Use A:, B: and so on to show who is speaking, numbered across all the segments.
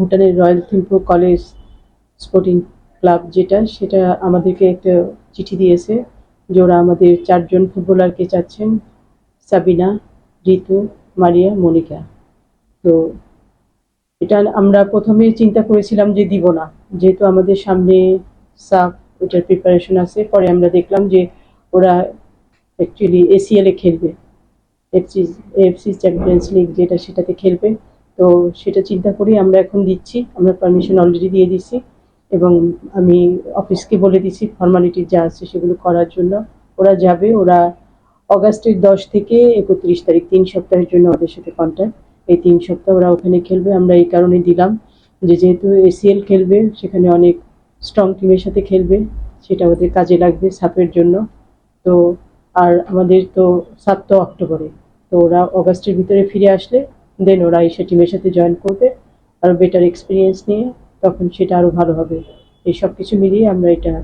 A: ভুটানের royal Thimphu college sporting club যেটা, সেটা আমাদেরকে একটা চিঠি দিয়েছে যে ওরা আমাদের চারজন ফুটবলারকে চাচ্ছেন, সাবিনা ঋতু মারিয়া, মনিকা। তো এটা আমরা প্রথমে চিন্তা করেছিলাম যে দিব না। যেহেতু আমাদের সামনে সাফ ওইটার প্রিপারেশন আছে, পরে আমরা দেখলাম যে ওরা অ্যাকচুয়ালি এসিএল খেলবে এফসি এফসি চ্যাম্পিয়ন্স লিগ যেটা, সেটাতে খেলবে। তো সেটা চিন্তা করেই আমরা এখন দিচ্ছি। আমরা পারমিশন অলরেডি দিয়ে দিচ্ছি এবং আমি অফিসকে বলে দিচ্ছি ফর্মালিটি যা আছে সেগুলো করার জন্য। ওরা যাবে, ওরা অগাস্টের দশ থেকে একত্রিশ তারিখ, তিন সপ্তাহের জন্য ওদের সাথে কন্ট্যাক্ট এই তিন সপ্তাহ ওরা ওখানে খেলবে, আমরা এই কারণে দিলাম যে যেহেতু এসিএল খেলবে, সেখানে অনেক স্ট্রং টিমের সাথে খেলবে, সেটা ওদের কাজে লাগবে সাপের জন্য। তো আর আমাদের তো সাত অক্টোবরে, তো ওরা অগাস্টের ভিতরে ফিরে আসলে দেন ওরা এসে টিমের সাথে জয়েন করবে, আর বেটার এক্সপিরিয়েন্স নিয়ে, তখন সেটা আরও ভালো হবে। এই সব কিছু মিলিয়ে আমরা এটা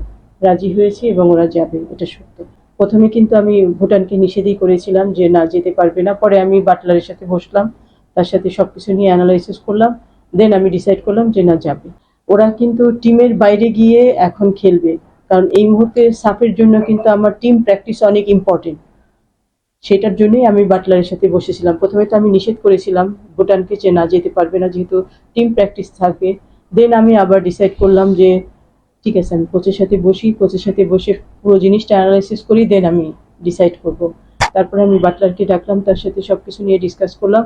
A: রাজি হয়েছি এবং ওরা যাবে, এটা সত্য। প্রথমে কিন্তু আমি ভুটানকে নিষেধই করেছিলাম যে না, যেতে পারবে না। পরে আমি বাটলারের সাথে বসলাম, তার সাথে সব কিছু নিয়ে অ্যানালাইসিস করলাম। দেন আমি ডিসাইড করলাম যে না, যাবে। ওরা কিন্তু টিমের বাইরে গিয়ে এখন খেলবে। কারণ এই মুহূর্তে সাফের জন্য কিন্তু আমার টিম প্র্যাকটিস অনেক ইম্পর্টেন্ট সেটার জন্যই আমি বাটলারের সাথে বসেছিলাম। প্রথমে তো আমি নিষেধ করেছিলাম, ভুটানকে যে না যেতে পারবে না যেহেতু টিম প্র্যাকটিস থাকবে দেন আমি আবার ডিসাইড করলাম যে, ঠিক আছে, আমি কোচের সাথে বসি কোচের সাথে বসে পুরো জিনিসটা অ্যানালাইসিস করি দেন আমি ডিসাইড করব। তারপরে আমি বাটলারকে ডাকলাম, তার সাথে সব কিছু নিয়ে ডিসকাস করলাম।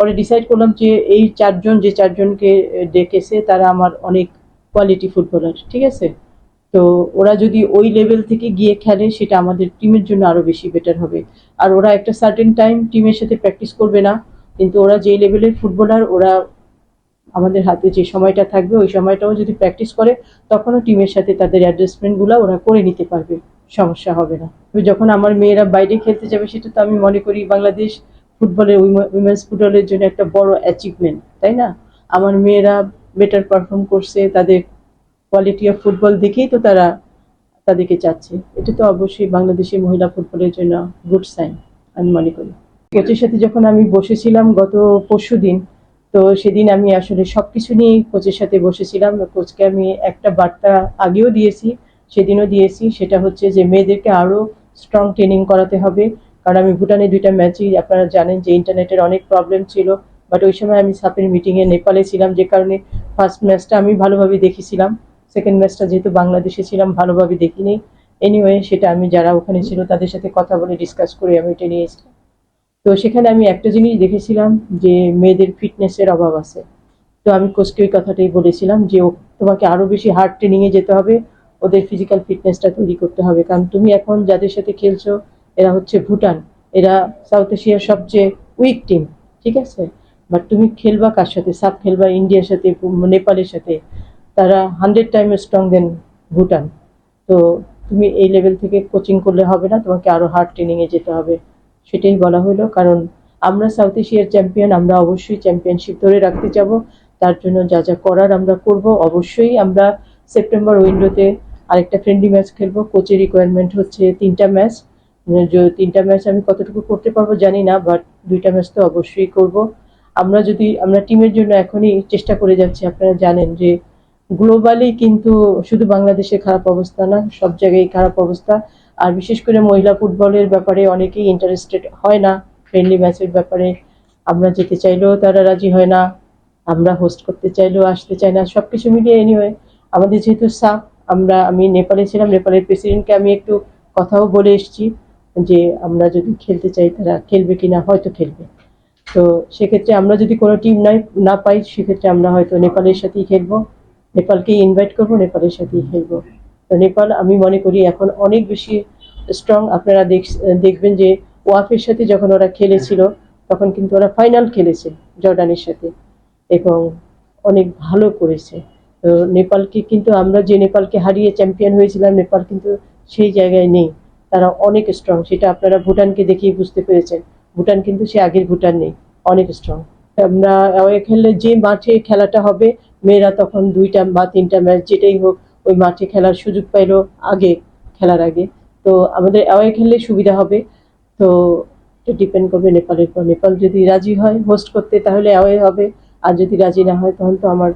A: পরে ডিসাইড করলাম যে, এই চারজন, যে চারজনকে ডেকেছে, তারা আমার অনেক কোয়ালিটি ফুটবলার ঠিক আছে? তো ওরা যদি ওই লেভেল থেকে গিয়ে খেলে, সেটা আমাদের টিমের জন্য আরও বেশি বেটার হবে। আর ওরা একটা সার্টেন টাইম টিমের সাথে প্র্যাকটিস করবে না, কিন্তু ওরা যে লেভেলের ফুটবলার ওরা আমাদের হাতে যে সময়টা থাকবে, ওই সময়টাও যদি প্র্যাকটিস করে, তখনও টিমের সাথে তাদের অ্যাডজাস্টমেন্টগুলো ওরা করে নিতে পারবে, সমস্যা হবে না। যখন আমার মেয়েরা বাইরে খেলতে যাবে, সেটা তো আমি মনে করি বাংলাদেশ ফুটবলের উইমেন্স ফুটবলের জন্য একটা বড় অ্যাচিভমেন্ট তাই না? আমার মেয়েরা বেটার পারফর্ম করছে, তাদের কোয়ালিটি অফ ফুটবল দেখেই তো তারা তাদেরকে চাচ্ছে। এটা তো অবশ্যই বাংলাদেশের মহিলা ফুটবলের জন্য গুড সাইন আমি মনে করি। কোচের সাথে যখন আমি বসেছিলাম গত পরশু দিন, তো সেদিন আমি আসলে সব কিছু নিয়েই কোচের সাথে বসেছিলাম। কোচকে আমি একটা বার্তা আগেও দিয়েছি, সেদিনও দিয়েছি, সেটা হচ্ছে যে মেয়েদেরকে আরও স্ট্রং ট্রেনিং করাতে হবে। কারণ আমি ভুটানে দুইটা ম্যাচই আপনারা জানেন যে ইন্টারনেটের অনেক প্রবলেম ছিল বাট ওই সময় আমি সাপের মিটিংয়ে নেপালে ছিলাম, যে কারণে ফার্স্ট ম্যাচটা আমি ভালোভাবে দেখেছিলাম। সেকেন্ড ম্যাচটা যেহেতু বাংলাদেশে ছিলাম, ভালোভাবে দেখিনি। এনিওয়ে সেটা আমি, যারা ওখানে ছিল, তাদের সাথে কথা বলে ডিসকাস করে আমি এটা নিয়েছিলাম তো সেখানে আমি একটা জিনিস দেখেছিলাম যে, মেয়েদের ফিটনেসের অভাব আছে। তো আমি কোচকে ওই কথাটাই বলেছিলাম যে তোমাকে আরও বেশি হার্ড ট্রেনিংয়ে যেতে হবে, ওদের ফিজিক্যাল ফিটনেসটা তৈরি করতে হবে। কারণ তুমি এখন যাদের সাথে খেলছো, এরা হচ্ছে ভুটান। এরা সাউথ এশিয়ার সবচেয়ে উইক টিম ঠিক আছে? বাট তুমি খেলবা কার সাথে? সাপ খেলবা ইন্ডিয়ার সাথে, নেপালের সাথে। তারা হান্ড্রেড টাইমে স্ট্রং দেন ভুটান তো তুমি এই লেভেল থেকে কোচিং করলে হবে না, তোমাকে আরও হার্ড ট্রেনিংয়ে যেতে হবে। সেটাই বলা হলো, কারণ আমরা সাউথ এশিয়ার চ্যাম্পিয়ন আমরা অবশ্যই চ্যাম্পিয়নশিপ ধরে রাখতে যাব। তার জন্য যা যা করার আমরা করব, অবশ্যই আমরা সেপ্টেম্বর উইন্ডোতে আরেকটা ফ্রেন্ডলি ম্যাচ খেলব। কোচের রিকোয়ারমেন্ট হচ্ছে তিনটা ম্যাচ তিনটা ম্যাচ আমি কতটুকু করতে পারব জানি না বাট দুইটা ম্যাচ তো অবশ্যই করব। আমরা যদি, আমরা টিমের জন্য এখনই চেষ্টা করে যাচ্ছি, আপনারা জানেন যে গ্লোবালি কিন্তু শুধু বাংলাদেশে খারাপ অবস্থা না, সব জায়গায় খারাপ অবস্থা। আর বিশেষ করে মহিলা ফুটবলের ব্যাপারে অনেকেই ইন্টারেস্টেড হয় না ফ্রেন্ডলি ম্যাচের ব্যাপারে। আমরা যেতে চাইলেও তারা রাজি হয় না, আমরা হোস্ট করতে চাইলেও আসতে চাই না সব কিছু মিলিয়ে এনিওয়ে আমাদের যেহেতু সাফ আমরা, আমি নেপালে ছিলাম, নেপালের প্রেসিডেন্টকে আমি একটু কথাও বলে এসেছি যে, আমরা যদি খেলতে চাই তারা খেলবে কিনা, হয়তো খেলবে। তো সেক্ষেত্রে আমরা যদি কোনো টিম নাই, না পাই, সেক্ষেত্রে আমরা হয়তো নেপালের সাথেই খেলব। নেপালকে ইনভাইট করব, নেপালের সাথেই খেলব। তো নেপাল, আমি মনে করি এখন অনেক বেশি স্ট্রং আপনারা দেখ- দেখবেন যে ওয়াফের সাথে যখন ওরা খেলেছিল, তখন কিন্তু ওরা ফাইনাল খেলেছে জর্ডানের সাথে এবং অনেক ভালো করেছে। তো নেপালকে কিন্তু আমরা যে নেপালকে হারিয়ে চ্যাম্পিয়ন হয়েছিলাম, নেপাল কিন্তু সেই জায়গায় নেই। তারা অনেক স্ট্রং সেটা আপনারা ভুটানকে দেখিয়ে বুঝতে পেরেছেন। ভুটান কিন্তু সে আগের ভুটান নেই। অনেক স্ট্রং আমরা খেললে যে মাঠে খেলাটা হবে মেয়েরা তখন দুইটা বা তিনটা ম্যাচ যেটাই হোক, ওই মাঠে খেলার সুযোগ পাইলো আগে, খেলার আগে। তো আমাদের অ্যাওয়ে খেললে সুবিধা হবে। তো ডিপেন্ড করবে নেপালের উপর। নেপাল যদি রাজি হয় হোস্ট করতে, তাহলে অ্যাওয়ে হবে। আর যদি রাজি না হয়, তখন তো আমার,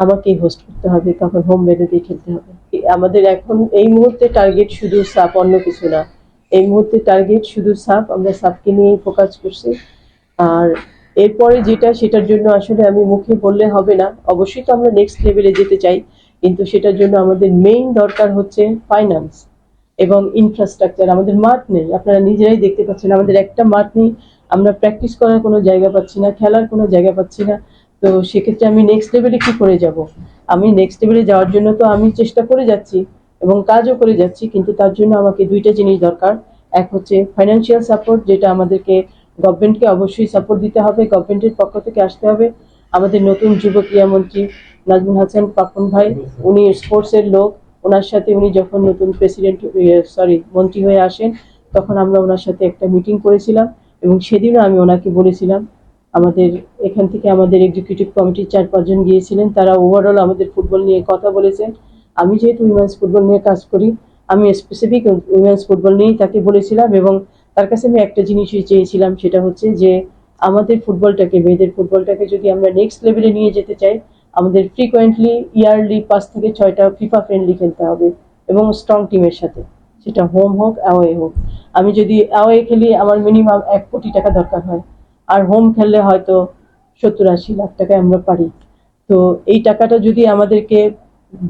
A: আমাকেই হোস্ট করতে হবে। তখন হোম ভেন্যুতেই খেলতে হবে। আমাদের এখন এই মুহূর্তে টার্গেট শুধু সাপ অন্য কিছু না। এই মুহূর্তে টার্গেট শুধু সাপ আমরা সাপকে নিয়েই ফোকাস করছি। আর এরপরে যেটা, সেটার জন্য আসলে আমি মুখে বললে হবে না। অবশ্যই তো আমরা নেক্সট লেভেলে যেতে চাই, কিন্তু সেটার জন্য আমাদের মেইন দরকার হচ্ছে ফাইন্যান্স এবং ইনফ্রাস্ট্রাকচার আমাদের মাঠ নেই, আপনারা নিজেরাই দেখতে পাচ্ছেন, আমাদের একটা মাঠ নেই, আমরা প্র্যাকটিস করার কোনো জায়গা পাচ্ছি না, খেলার কোনো জায়গা পাচ্ছি না। তো সেক্ষেত্রে আমি নেক্সট লেভেলে কি করে যাব? আমি নেক্সট লেভেলে যাওয়ার জন্য তো আমি চেষ্টা করে যাচ্ছি এবং কাজও করে যাচ্ছি, কিন্তু তার জন্য আমাকে দুইটা জিনিস দরকার। এক হচ্ছে ফাইন্যান্সিয়াল সাপোর্ট যেটা আমাদেরকে গভর্নমেন্টকে অবশ্যই সাপোর্ট দিতে হবে, গভর্নমেন্টের পক্ষ থেকে আসতে হবে। আমাদের নতুন যুব ক্রীড়ামন্ত্রী নাজমুল হাসান পাপন ভাই, উনি স্পোর্টসের লোক। ওনার সাথে উনি যখন নতুন প্রেসিডেন্ট সরি মন্ত্রী হয়ে আসেন, তখন আমরা ওনার সাথে একটা মিটিং করেছিলাম এবং সেদিনও আমি ওনাকে বলেছিলাম, আমাদের এখান থেকে আমাদের এক্সিকিউটিভ কমিটির চার পাঁচজন গিয়েছিলেন, তারা ওভারঅল আমাদের ফুটবল নিয়ে কথা বলেছেন। আমি যেহেতু উইমেন্স ফুটবল নিয়ে কাজ করি, আমি স্পেসিফিক উইমেন্স ফুটবল নিয়েই তাকে বলেছিলাম এবং তার কাছে আমি একটা জিনিসই চেয়েছিলাম, সেটা হচ্ছে যে আমাদের ফুটবলটাকে, মেয়েদের ফুটবলটাকে যদি আমরা নেক্সট লেভেলে নিয়ে যেতে চাই, আমাদের ফ্রিকোয়েন্টলি ইয়ারলি পাঁচ থেকে ছয়টা ফিফা ফ্রেন্ডলি খেলতে হবে এবং স্ট্রং টিমের সাথে। সেটা হোম হোক অ্যাওয়ে হোক। আমি যদি অ্যাওয়ে খেলি, আমার মিনিমাম এক কোটি টাকা দরকার হয়। আর হোম খেললে হয়তো সত্তর আশি লাখ টাকায় আমরা পারি। তো এই টাকাটা যদি আমাদেরকে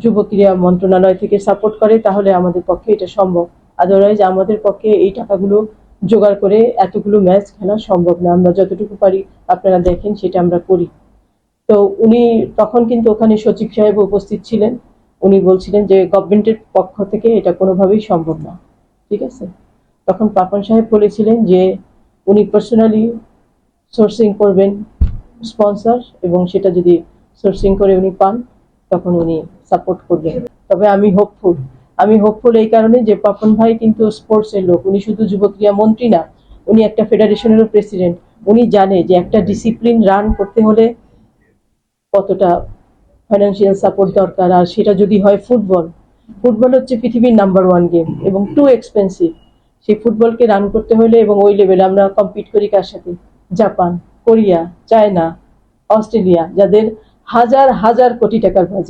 A: যুব ক্রীড়া মন্ত্রণালয় থেকে সাপোর্ট করে, তাহলে আমাদের পক্ষে এটা সম্ভব। আদারওয়াইজ আমাদের পক্ষে এই টাকাগুলো জোগাড় করে এতগুলো ম্যাচ খেলা সম্ভব না। আমরা যতটুকু পারি আপনারা দেখেন, সেটা আমরা করি। তো উনি তখন কিন্তু ওখানে সচিব সাহেব উপস্থিত ছিলেন। উনি বলছিলেন যে গভর্নমেন্টের পক্ষ থেকে এটা কোনোভাবেই সম্ভব না। ঠিক আছে? তখন পাপন সাহেব বলেছিলেন যে, উনি পার্সোনালি সোর্সিং করবেন স্পন্সর এবং সেটা যদি সোর্সিং করে উনি পান, তখন উনি সাপোর্ট করবেন। তবে আমি হোপফুল আমি হোপফুল এই কারণে যে পাপন ভাই কিন্তু স্পোর্টসের লোক। উনি শুধু যুব ক্রীড়া মন্ত্রী না, উনি একটা ফেডারেশনেরও প্রেসিডেন্ট উনি জানে যে একটা ডিসিপ্লিন রান করতে হলে কতটা ফাইন্যান্সিয়াল সাপোর্ট দরকার। আর সেটা যদি হয় ফুটবল ফুটবল হচ্ছে পৃথিবীর নাম্বার ওয়ান গেম এবং টু এক্সপেন্সিভ সেই ফুটবলকে রান করতে হলে এবং ওই লেভেলে আমরা কম্পিট করি কার সাথে? জাপান, কোরিয়া, চায়না, অস্ট্রেলিয়া, যাদের হাজার হাজার কোটি টাকার বাজেট